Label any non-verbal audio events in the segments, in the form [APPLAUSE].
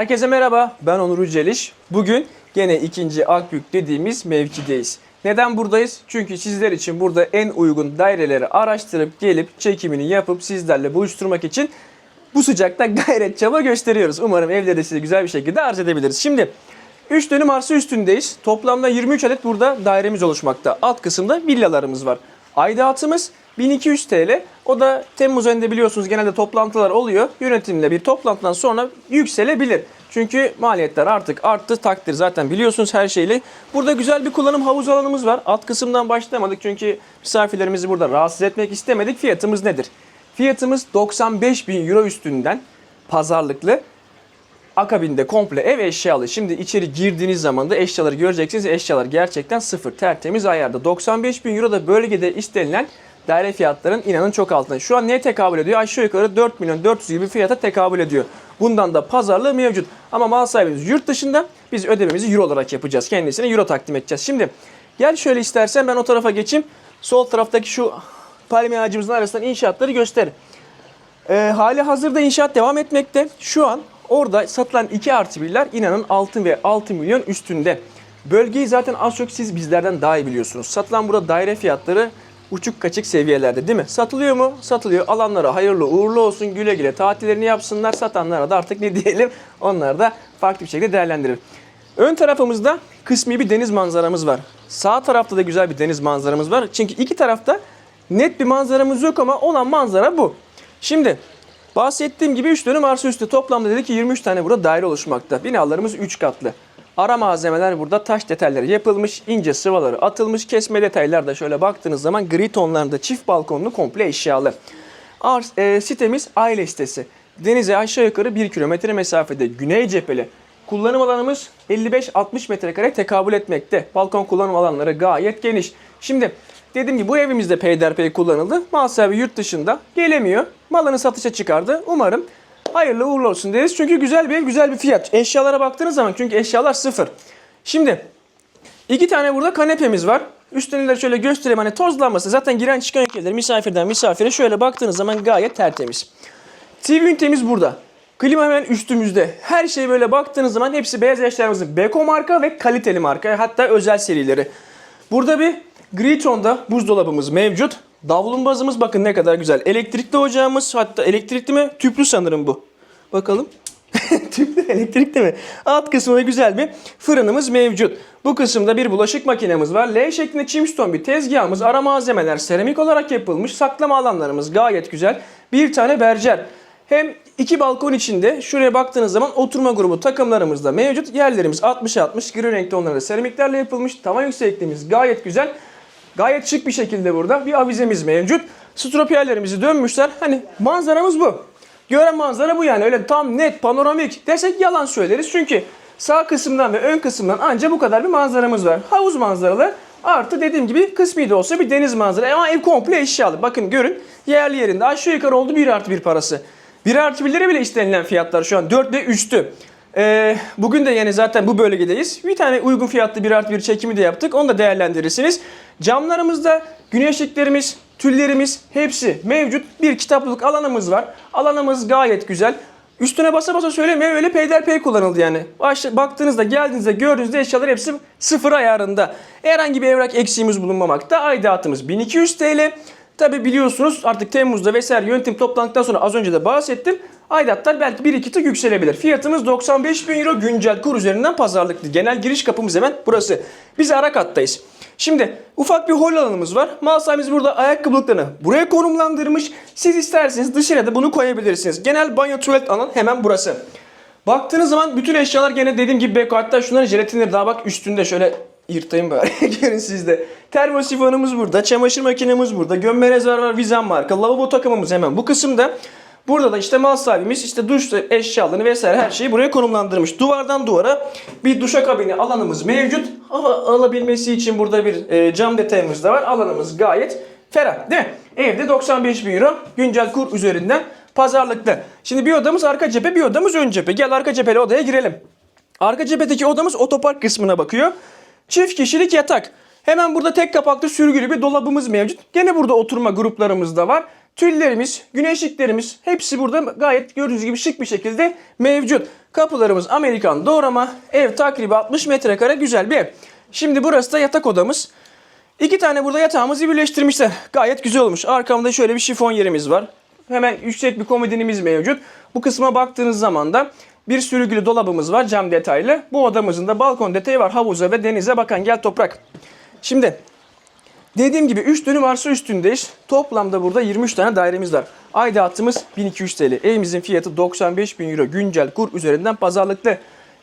Herkese merhaba, ben Onur Uceliş. Bugün gene ikinci Akbük dediğimiz mevkideyiz. Neden buradayız? Çünkü sizler için burada en uygun daireleri araştırıp gelip çekimini yapıp sizlerle buluşturmak için bu sıcakta [LAUGHS] gayret çaba gösteriyoruz. Umarım evleri size güzel bir şekilde arz edebiliriz. Şimdi 3 dönüm arsa üstündeyiz. Toplamda 23 adet burada dairemiz oluşmakta. Alt kısımda villalarımız var. Aidatımız 1200 TL. O da Temmuz ayında biliyorsunuz genelde toplantılar oluyor. Yönetimle bir toplantıdan sonra yükselebilir. Çünkü maliyetler artık arttı takdir zaten biliyorsunuz her şeyle. Burada güzel bir kullanım havuz alanımız var. Alt kısımdan başlamadık çünkü misafirlerimizi burada rahatsız etmek istemedik. Fiyatımız nedir? Fiyatımız 95 bin euro üstünden pazarlıklı Akabinde komple ev eşyalı. Şimdi içeri girdiğiniz zaman da eşyaları göreceksiniz. Eşyalar gerçekten sıfır. Tertemiz ayarda. 95 bin euro da bölgede istenilen daire fiyatların inanın çok altında. Şu an neye tekabül ediyor? Aşağı yukarı 4 milyon 400 gibi fiyata tekabül ediyor. Bundan da pazarlığı mevcut. Ama mal sahibimiz yurt dışında biz ödememizi euro olarak yapacağız. Kendisine euro takdim edeceğiz. Şimdi gel şöyle istersen ben o tarafa geçeyim. Sol taraftaki şu palmiye ağacımızın arasından inşaatları göster. Ee, hali hazırda inşaat devam etmekte. Şu an orada satılan 2 artı birler inanın altın ve 6 milyon üstünde. Bölgeyi zaten az çok siz bizlerden daha iyi biliyorsunuz. Satılan burada daire fiyatları uçuk kaçık seviyelerde değil mi? Satılıyor mu? Satılıyor. Alanlara hayırlı uğurlu olsun. Güle güle tatillerini yapsınlar. Satanlara da artık ne [LAUGHS] diyelim onlar da farklı bir şekilde değerlendirir. Ön tarafımızda kısmi bir deniz manzaramız var. Sağ tarafta da güzel bir deniz manzaramız var. Çünkü iki tarafta net bir manzaramız yok ama olan manzara bu. Şimdi bahsettiğim gibi 3 dönüm arsa üstü toplamda dedik ki 23 tane burada daire oluşmakta. Binalarımız 3 katlı. Ara malzemeler burada taş detayları yapılmış, ince sıvaları atılmış, kesme detaylar da şöyle baktığınız zaman gri tonlarında çift balkonlu komple eşyalı. Ars, e, sitemiz aile sitesi. Denize aşağı yukarı 1 kilometre mesafede güney cepheli. Kullanım alanımız 55-60 metrekare tekabül etmekte. Balkon kullanım alanları gayet geniş. Şimdi dediğim gibi bu evimizde peyderpey kullanıldı. Mal sahibi yurt dışında gelemiyor. Malını satışa çıkardı. Umarım hayırlı uğurlu olsun deriz. Çünkü güzel bir ev, güzel bir fiyat. Eşyalara baktığınız zaman çünkü eşyalar sıfır. Şimdi iki tane burada kanepemiz var. Üstünü de şöyle göstereyim hani tozlanması. Zaten giren çıkan ülkeler misafirden misafire şöyle baktığınız zaman gayet tertemiz. TV ünitemiz burada. Klima hemen üstümüzde. Her şey böyle baktığınız zaman hepsi beyaz eşyalarımızın Beko marka ve kaliteli marka. Hatta özel serileri. Burada bir gri tonda buzdolabımız mevcut. Davlumbazımız bakın ne kadar güzel. Elektrikli ocağımız hatta elektrikli mi? Tüplü sanırım bu. Bakalım. [LAUGHS] Tüplü elektrikli mi? Alt kısmında güzel bir fırınımız mevcut. Bu kısımda bir bulaşık makinemiz var. L şeklinde çimston bir tezgahımız. Ara malzemeler seramik olarak yapılmış. Saklama alanlarımız gayet güzel. Bir tane berjer. Hem iki balkon içinde şuraya baktığınız zaman oturma grubu takımlarımız da mevcut. Yerlerimiz 60-60 gri renkli onları da seramiklerle yapılmış. Tavan yüksekliğimiz gayet güzel. Gayet şık bir şekilde burada bir avizemiz mevcut. Stropiyerlerimizi dönmüşler. Hani manzaramız bu. Gören manzara bu yani. Öyle tam net panoramik desek yalan söyleriz. Çünkü sağ kısımdan ve ön kısımdan anca bu kadar bir manzaramız var. Havuz manzaralı artı dediğim gibi kısmi de olsa bir deniz manzara. Ama ev komple eşyalı. Bakın görün yerli yerinde aşağı yukarı oldu 1 artı 1 parası. 1 artı 1'lere bile istenilen fiyatlar şu an 4 ve 3'tü. Ee, bugün de yani zaten bu bölgedeyiz. Bir tane uygun fiyatlı 1 artı 1 çekimi de yaptık. Onu da değerlendirirsiniz. Camlarımızda güneşliklerimiz, tüllerimiz hepsi mevcut. Bir kitaplık alanımız var. Alanımız gayet güzel. Üstüne basa basa söylemiyorum öyle peyderpey kullanıldı yani. Baş, baktığınızda geldiğinizde gördüğünüzde eşyalar hepsi sıfır ayarında. Herhangi bir evrak eksiğimiz bulunmamakta. Aidatımız 1200 TL. Tabi biliyorsunuz artık Temmuz'da vesaire yönetim toplandıktan sonra az önce de bahsettim. Aidatlar belki 1-2 tık yükselebilir. Fiyatımız 95 bin euro güncel kur üzerinden pazarlıklı. Genel giriş kapımız hemen burası. Biz ara kattayız. Şimdi ufak bir hol alanımız var. Mal sahibimiz burada ayakkabılıklarını buraya konumlandırmış. Siz isterseniz dışarıya da bunu koyabilirsiniz. Genel banyo tuvalet alan hemen burası. Baktığınız zaman bütün eşyalar gene dediğim gibi beko. Hatta şunların jelatinleri daha bak üstünde şöyle yırtayım böyle. [LAUGHS] Görün sizde. Termosifonumuz burada. Çamaşır makinemiz burada. Gömme rezervuar vizan marka. Lavabo takımımız hemen bu kısımda. Burada da işte mal sahibimiz işte duş eşyalarını vesaire her şeyi buraya konumlandırmış. Duvardan duvara bir duşakabini alanımız mevcut. Hava alabilmesi için burada bir e, cam detayımız da var. Alanımız gayet ferah değil mi? Evde 95 bin euro güncel kur üzerinden pazarlıkta. Şimdi bir odamız arka cephe bir odamız ön cephe. Gel arka cepheli odaya girelim. Arka cephedeki odamız otopark kısmına bakıyor. Çift kişilik yatak. Hemen burada tek kapaklı sürgülü bir dolabımız mevcut. Gene burada oturma gruplarımız da var. Tüllerimiz, güneşliklerimiz hepsi burada gayet gördüğünüz gibi şık bir şekilde mevcut. Kapılarımız Amerikan doğrama. Ev takribi 60 metrekare güzel bir ev. Şimdi burası da yatak odamız. İki tane burada yatağımızı birleştirmişler. Gayet güzel olmuş. Arkamda şöyle bir şifon yerimiz var. Hemen yüksek bir komodinimiz mevcut. Bu kısma baktığınız zaman da bir sürgülü dolabımız var cam detaylı. Bu odamızın da balkon detayı var havuza ve denize bakan gel toprak. Şimdi Dediğim gibi 3 dönüm arsa üstündeyiz. Toplamda burada 23 tane dairemiz var. Aidatımız 1200 TL. Evimizin fiyatı 95 bin euro. Güncel kur üzerinden pazarlıklı.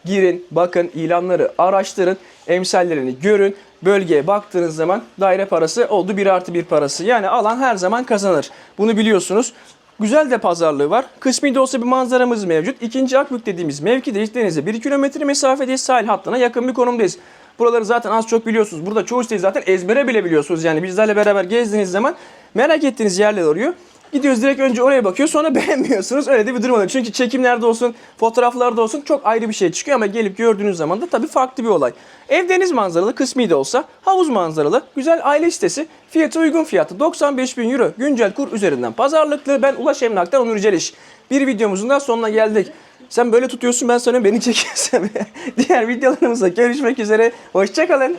Girin, bakın, ilanları araştırın, emsallerini görün. Bölgeye baktığınız zaman daire parası oldu 1 artı 1 parası. Yani alan her zaman kazanır. Bunu biliyorsunuz. Güzel de pazarlığı var. Kısmi de olsa bir manzaramız mevcut. İkinci Akbük dediğimiz mevkideyiz. Denize 1 kilometre mesafedeyiz. Sahil hattına yakın bir konumdayız. Buraları zaten az çok biliyorsunuz. Burada çoğu siteyi zaten ezbere bile biliyorsunuz. Yani bizlerle beraber gezdiğiniz zaman merak ettiğiniz yerler oluyor. Gidiyoruz direkt önce oraya bakıyor sonra [LAUGHS] beğenmiyorsunuz. Öyle de bir durum oluyor. Çünkü çekimlerde olsun, fotoğraflarda olsun çok ayrı bir şey çıkıyor ama gelip gördüğünüz zaman da tabii farklı bir olay. Ev deniz manzaralı kısmi de olsa havuz manzaralı güzel aile sitesi. Fiyatı uygun fiyatı 95 bin euro. Güncel kur üzerinden pazarlıklı. Ben Ulaş Emlak'tan Onur Celiş. Bir videomuzun da sonuna geldik. Sen böyle tutuyorsun ben sana beni çekiyorsun. [LAUGHS] Diğer videolarımızda görüşmek üzere. Hoşçakalın.